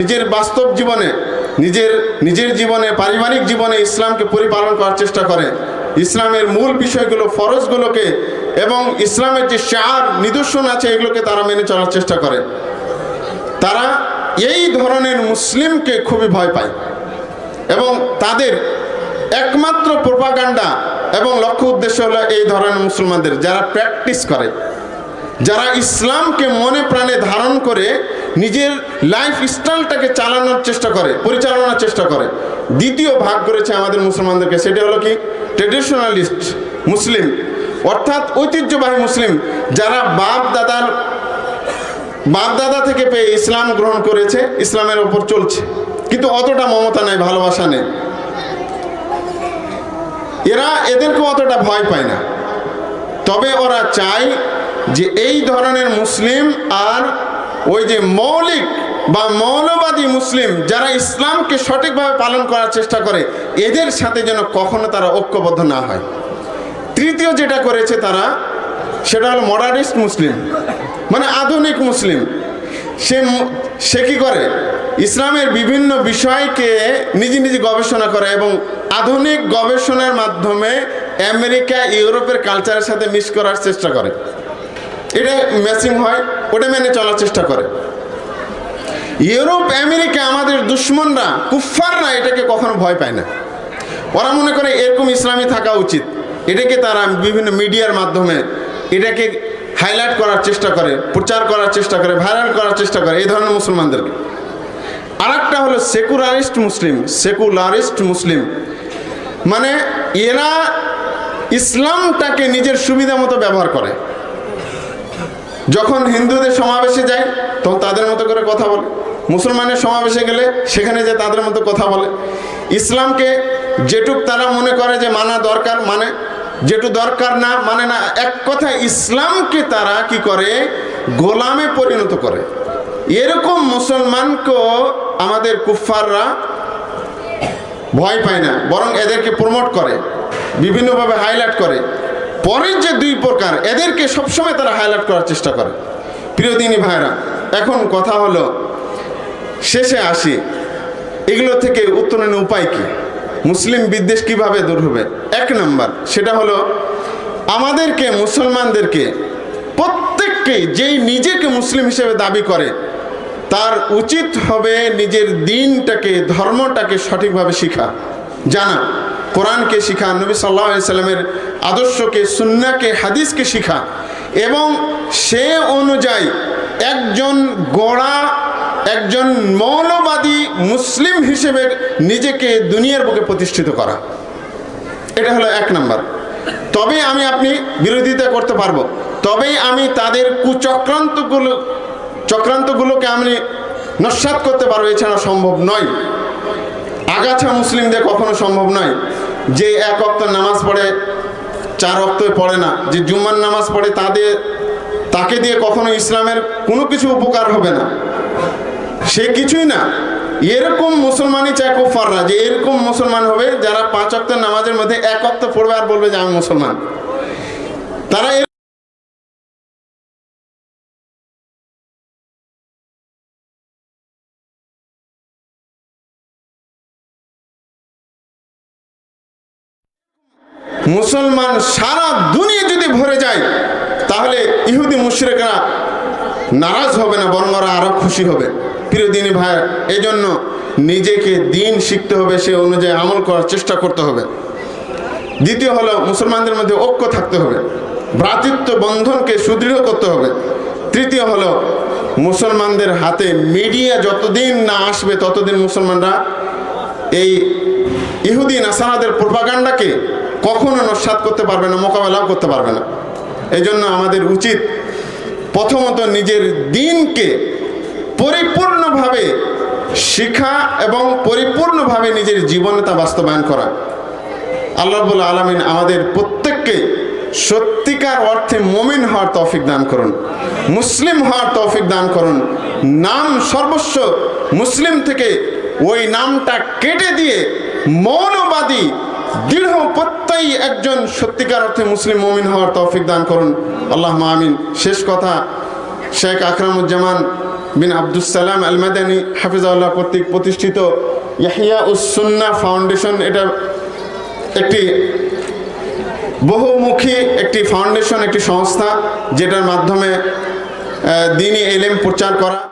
নিজের বাস্তব জীবনে, নিজের নিজের জীবনে, পারিবারিক জীবনে ইসলামকে পরিপালন করার চেষ্টা করে। ইসলামের মূল বিষয়গুলো, ফরজগুলোকে এবং ইসলামের যে চার নিদর্শন আছে, এগুলোকে তারা মেনে চলার চেষ্টা করে। তারা এই ধরনের মুসলিমকে খুবই ভয় পায় এবং তাদের একমাত্র প্রোপাগান্ডা এবং লক্ষ্য উদ্দেশ্য হলো এই ধরনের মুসলমানদের, যারা প্র্যাকটিস করে, যারা ইসলামকে মনে প্রাণে ধারণ করে নিজের লাইফ স্টাইলটাকে চালানোর চেষ্টা করে, পরিচালনার চেষ্টা করে। দ্বিতীয় ভাগ করেছে আমাদের মুসলমানদেরকে, সেটা হলো কি? ট্রেডিশনালিস্ট মুসলিম, অর্থাৎ ঐতিহ্যবাহী মুসলিম, যারা বাপ দাদার বাপ দাদা থেকে পেয়ে ইসলাম গ্রহণ করেছে, ইসলামের ওপর চলছে। কিন্তু অতটা মমতা নাই, ভালোবাসা নেই। এরা এদেরকে অতটা ভয় পায় না। তবে ওরা চায় যে এই ধরনের মুসলিম আর ওই যে মৌলিক বা মৌলবাদী মুসলিম যারা ইসলামকে সঠিকভাবে পালন করার চেষ্টা করে, এদের সাথে যেন কখনো তারা ঐক্যবদ্ধ না হয়। তৃতীয় যেটা করেছে তারা, সেটা হলো মডার্নিস্ট মুসলিম মানে আধুনিক মুসলিম। সে সে কী করে? ইসলামের বিভিন্ন বিষয়কে নিজে নিজে গবেষণা করে এবং আধুনিক গবেষণার মাধ্যমে আমেরিকা, ইউরোপের কালচারের সাথে মিস করার চেষ্টা করে। এটা ম্যাচিং হয়, ওটা মেনে চলার চেষ্টা করে। ইউরোপ, আমেরিকা, আমাদের দুশ্মনরা কুফাররা এটাকে কখনো ভয় পায় না। ওরা মনে করে এরকম ইসলামী থাকা উচিত। এটাকে তারা বিভিন্ন মিডিয়ার মাধ্যমে এটাকে হাইলাইট করার চেষ্টা করে, প্রচার করার চেষ্টা করে, ভাইরাল করার চেষ্টা করে এই ধরনের মুসলমানদেরকে। আর একটা হলো সেকুলারিস্ট মুসলিম সেকুলারিস্ট মুসলিম। মানে এরা ইসলামটাকে নিজের সুবিধা মতো ব্যবহার করে। যখন হিন্দুদের সমাবেশে যায়, তখন তাদের মতো করে কথা বলে। মুসলমানের সমাবেশে গেলে সেখানে যে তাদের মতো কথা বলে। ইসলামকে যেটুক তারা মনে করে যে মানা দরকার মানে। যেটু দরকার না মানে না। এক কথা ইসলামকে তারা কি করে? গোলামে পরিণত করে। এরকম মুসলমানকেও আমাদের কুফাররা ভয় পায় না, বরং এদেরকে প্রমোট করে, বিভিন্নভাবে হাইলাইট করে। পরের যে দুই প্রকার, এদেরকে সবসময় তারা হাইলাইট করার চেষ্টা করে। প্রিয় দিনী ভাইরা, এখন কথা হলো, শেষে আসি। এগুলো থেকে উত্তরণের উপায় কি? মুসলিম বিদ্বেষ কীভাবে দূর হবে? এক নাম্বার, সেটা হলো, আমাদেরকে, মুসলমানদেরকে প্রত্যেককেই যেই নিজেকে মুসলিম হিসেবে দাবি করে, তার উচিত হবে নিজের দিনটাকে, ধর্মটাকে সঠিকভাবে শিখা। জানা। কোরআনকে শিখা, নবী সাল্লাহ সাল্লামের আদর্শকে সুন্নাকে হাদিসকে শিখা। এবং সে অনুযায়ী একজন গোড়া, একজন মৌলবাদী মুসলিম হিসেবে নিজেকে দুনিয়ার বুকে প্রতিষ্ঠিত করা। এটা হলো এক নাম্বার। তবে আমি আপনি বিরোধিতা করতে পারব। তবেই আমি তাদের কুচক্রান্তগুলো, চক্রান্তগুলোকে আমি নস্বাত করতে পারব এছাড়া সম্ভব নয়। আগাছা মুসলিমদের কখনো সম্ভব নয় যে এক অক্ত নামাজ পড়ে, চার অক্ত পড়ে না। যে জুম্মার নামাজ পড়ে তাদের তাকে দিয়ে কখনো ইসলামের কোনো কিছু উপকার হবে না। সে কিছুই না। এরকম মুসলমানই চায় কুফাররা যে এরকম মুসলমান হবে যারা পাঁচ অক্ত নামাজের মধ্যে এক অক্ত পড়বে আর বলবে যে আমি মুসলমান। তারা মুসলমান সারা দুনিয়া যদি ভরে যায়, তাহলে ইহুদি মুশরিকরা নারাজ হবে না, বরং ওরা আরও খুশি হবে। প্রিয় দিনী ভাই এই জন্য নিজেকে দিন শিখতে হবে, সে অনুযায়ী আমল করার চেষ্টা করতে হবে। দ্বিতীয় হলো মুসলমানদের মধ্যে ঐক্য থাকতে হবে। ভ্রাতৃত্ব বন্ধনকে সুদৃঢ় করতে হবে। তৃতীয় হলো মুসলমানদের হাতে মিডিয়া যতদিন না আসবে, ততদিন মুসলমানরা এই ইহুদি নাসারাদের প্রোপাগান্ডাকে কখনো নস্বাত করতে পারবে না, মোকাবেলাও করতে পারবে না। এই জন্য আমাদের উচিত প্রথমত নিজের দিনকে পরিপূর্ণভাবে শিখা এবং পরিপূর্ণভাবে নিজের জীবনে তা বাস্তবায়ন করা। আল্লাহ বলে আলমিন আমাদের প্রত্যেককে সত্যিকার অর্থে মমিন হওয়ার তৌফিক দান করুন, মুসলিম হওয়ার তৌফিক দান করুন। নাম সর্বস্ব মুসলিম থেকে ওই নামটা কেটে দিয়ে মৌলবাদী দৃঢ় প্রত্যয়ী একজন সত্যিকার অর্থে মুসলিম মমিন হওয়ার তৌফিক দান করুন। আল্লাহ আমিন। শেষ কথা, শেখ আকরামুজ্জামান বিন আব্দুস সালাম আল মাদানী হাফিজাউল্লাহ কর্তৃক প্রতিষ্ঠিত ইয়াহিয়া উসুন্না ফাউন্ডেশন। এটা একটি বহুমুখী একটি ফাউন্ডেশন, একটি সংস্থা, যেটার মাধ্যমে দিনই এলেম প্রচার করা